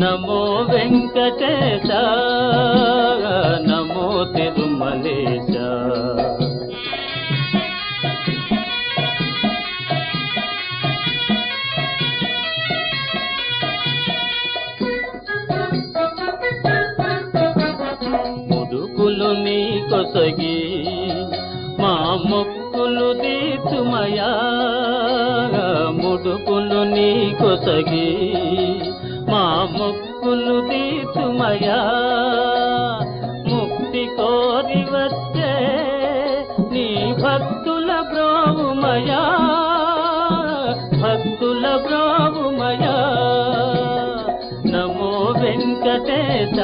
నమో వెంకటేశ నమో తిరుమలేశ. ముదుకులు నీ కొసగి మా మొక్కులు దీతుమయా ముడుకులు నీ కొసగి మా ముక్కులు తీర్చుమయా ముక్తి కోరి వచ్చే నీ భక్తుల బ్రోవుమయా? భక్తుల బ్రోవుమయా? నమో వెంకటేశ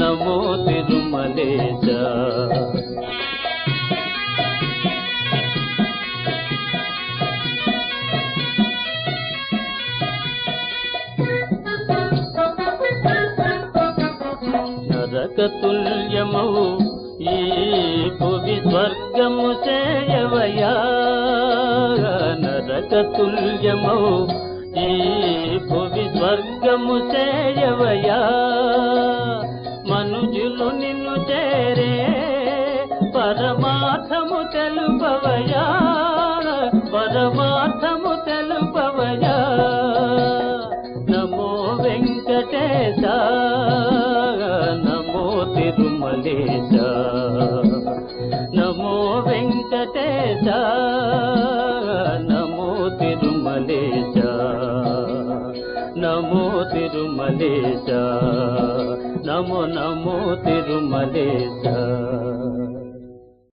నమో తిరుమలేశ తుల్యము ఈ పువి స్వర్గము చేయవయా? నరక తుల్యము ఈ పువి స్వర్గము చేయవయా? మనుజులు నిన్ను చేరే పరమార్థము తెలుపవయా? పరమార్థము తెలుపవయా? నమో వెంకటేశ. వెంకటేశ నమో వెంకటేశ నమో తిరుమలేశ నమో తిరుమలేశ నమో నమో తిరుమలేశ.